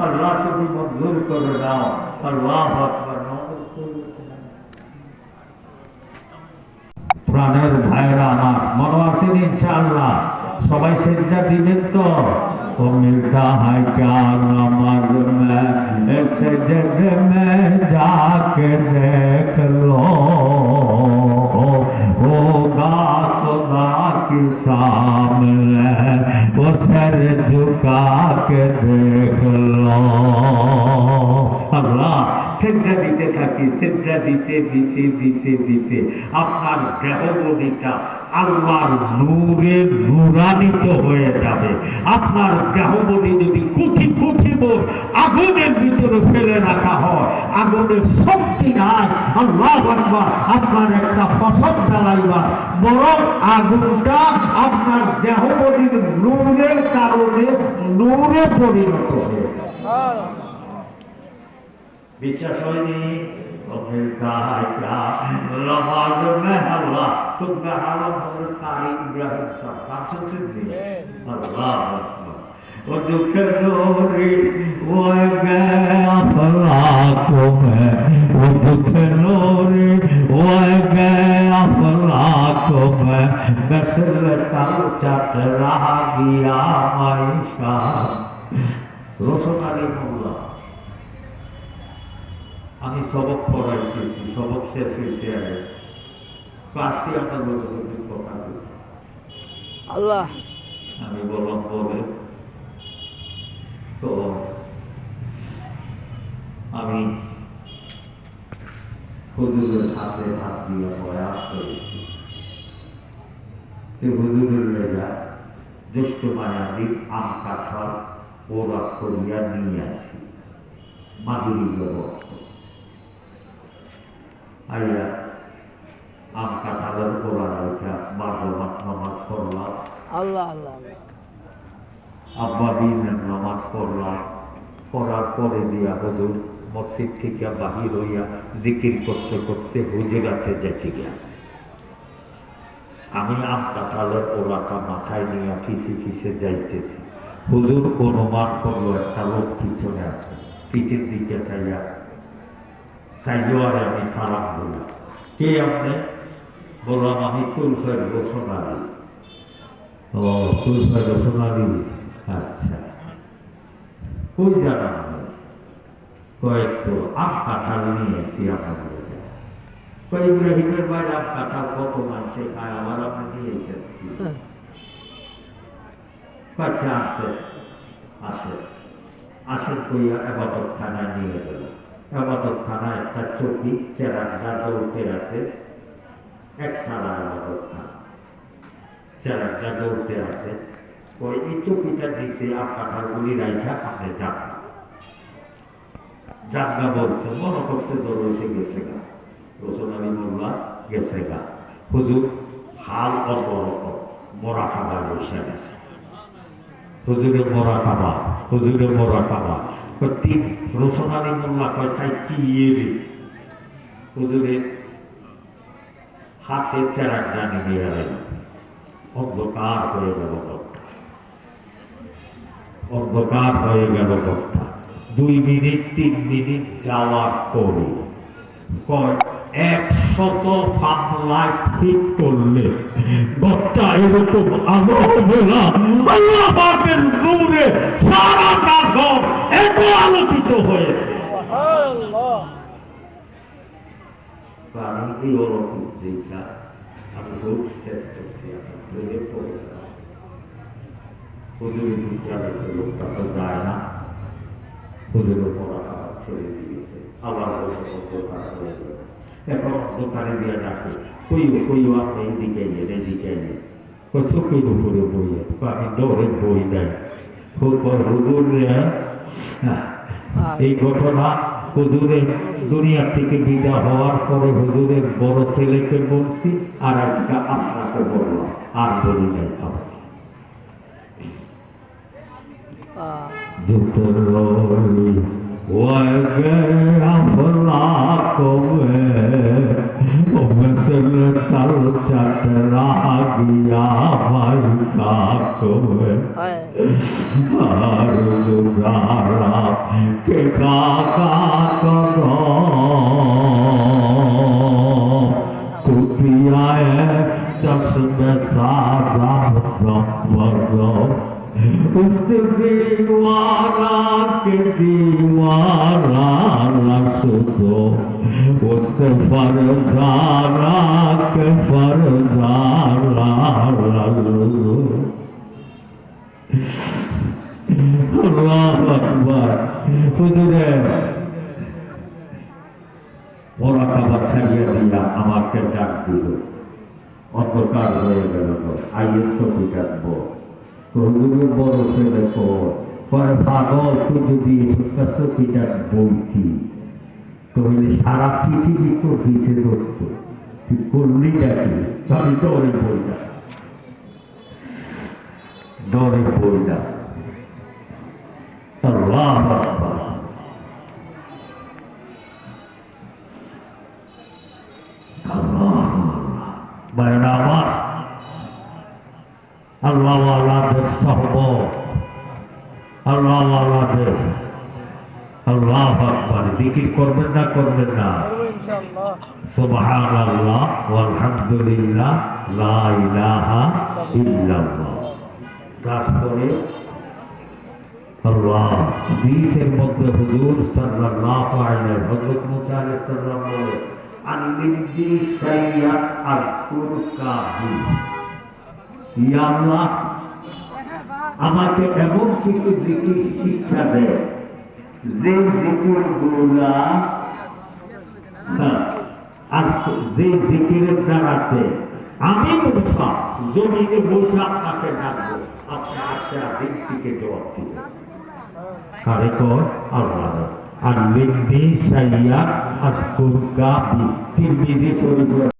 আল্লাহ তুমি মঞ্জুর করে দাও। আল্লাহ প্রাণের ভাইরা আমার, মনে আছেন ইনশাআল্লাহ? সবাই সেজদা দিবেন তো? ও মিলতা হাই কান আমার মে মে যাকে দেখ লো वो सर झुका के देख लो আল্লাহ সেজদা দিতে থাকি সেজদা দিতে দিতে দিতে দিতে আপনার দেহবদিটা আল্লাহর নূরে নূরানিত হয়ে যাবে আপনার দেহবদি যদি কুঠি বোধ আগুনের ভিতরে ফেলে রাখা হয়। আগুনের শক্তি নাই। আল্লাহ আকবার আপনার একটা ফসল জ্বালাইবার বরং আগুনটা আপনার দেহবদির নূরের কারণে নূরে পরিণত হয়ে বিশ্বাস হয়নি? অভিজ্ঞতা লমাজ মেহল্লা। তুমি وذكرني وما أفرعكم وذكرني وما أفرعكم بسرتا چترا گیا معیشا রোশন আলী মোল্লা। আমি সবক পড়াইতেছি সবক শেষ হয়েছে আগে। ক্লাসে আমরা লোকের কথা আল্লাহ। আমি বললাম বলে। তো, আমি হুজুরের হাতে হাত দিয়ে প্রয়াস করেছি। তো হুজুরের লেগা জ্যেষ্ঠ মায়াদির আম কাঠাল ওরা করিয়া নিয়ে আসি মাদুরি ব্যবস্থা। আইয়া আম কাঁঠালের গোড়া ওইটা বারো মাস নামাজ আল্লাহ আল্লাহ আল্লাহ। আব্বা দিনের নামাজ পড়লাম পড়ার পরে দিয়া হুজুর মসজিদ থেকে বাহির হইয়া জিকির করতে করতে হুজুরাতে যেতে গেছে আমি আম কাঁঠালের ওলাটা মাথায় নিয়ে কিসে কিসে যাইতেছি। হুজুর অনুমান করল, একটা লোক পিছনে আছে, পিছের দিকে চাইয়া সাইজোয়ারে আমি সালাম দিলাম। কে আপনি? বললাম, আমি কুলফের রোশন আলী ও কুলফের রোশন আলী আচ্ছা। কই জানান কয়েকটু আম কাঁঠাল নিয়ে এসি আপনাদের কই ইব্রাহিমের বাইরে আম কাঁঠাল কত মানুষে খায় আবার আপনি নিয়ে এসেছি আচ্ছা আছে আসে আসেন কইয়া এবাদত খানায় নিয়ে গেল। এবাদত খানায় একটা চৌকি চেরাকটা দৌড়তে আছে। এক সারা এবাদত খানা চেরাকটা দৌড়তে আছে। ওই এই দিছে আপ কাঁঠালগুলি রাইখা আপনি যান। না বলছে, মনে করছে ধরো এসে গেছে গা। রসুন আলী মোল্লা গেছে গা। হুজুর, হাল অত রকম মরা খাবার বসে গেছে। হুজুরে মরা হুজুরে মরা মোল্লা কি ইয়ে হুজুরে, হাতে চেরাক ডানি দিয়ে গেল অন্ধকার হয়ে গেল অন্ধকার হয়ে গেল লোকটা দুই মিনিট, তিন মিনিট যাওয়ার পরে একশত পাল্লায় ঠিক করলে ঘরটা এরকম আলো আল্লাহ নূরে সারাটা ঘর এত আলোকিত হয়েছে। তো আমি এই অলৌকিক আমি খুব শেষ করছি হুজুরের লোকটা তো যায় না হুজুরের ছেড়ে দিয়েছে আবার এখন দোকানে দিয়ে ডাকে আপনি এইদিকে এদিকে ওই চোখের উপরে আমি দৌড়ে বই দেয় হুজুর এই ঘটনা হুজুরের দুনিয়া থেকে বিদা হওয়ার পরে হুজুরের বড় ছেলেকে বলছি, আর আজকে আপনাকে বললাম, আর বলি নাই تضرني وغير أخلاقهم ومثل ترجت راقيا فالكاكم أرجو دارا كاكاكم كتيا چشم سادہ دم بردم দুগারা কাকা কর কুটিয়ায় চশমে সাদা দম্বর उस दीवारा के दीवारा रस दो उस फरजारा के फरजारा रस दो আল্লাহ আকবার হুজুরে ওরা খাবার ছাড়িয়ে দিয়া আমাকে ডাক দিল অন্ধকার হয়ে গেল আইয়ের ছবি ডাকবো হুজুরের বড় ছেলে পরে পাগল তুই যদি ছবি বইতি তাহলে সারা পৃথিবী তো ভিজে ধরত। তুই করলি ডাকি আমি ডরে বই না ডরে বই না আল্লাহ আল্লাহ আল্লাহদের আল্লাহ আকবার। জিকির করবেন না করবেন না? সুবহান আল্লাহ আলহামদুলিল্লাহ লা ইলাহা ইল্লাল্লাহ। তারপরে আল্লাহ হাদিসের মধ্যে হুজুর সাল্লাল্লাহু আলাইহি হযরত মুসা আলাইহিস সালাম বলে আল্লিমনি শাইয়াত আযকুরকা বি ইয়া আল্লাহ আমাকে এমন কিছু জিকির শিক্ষা দেয় যে জিকিরগুলা যে জিকিরের দ্বারাতে আমি মুসা জমিনে বসে আপনাকে ডাকবো। আপনি আসে দিক থেকে জবাব দিবেন। কারে কর আল্লাহ আর লিম্বি সাইয়া আজকুরকা বি তিরমিজি শরীফ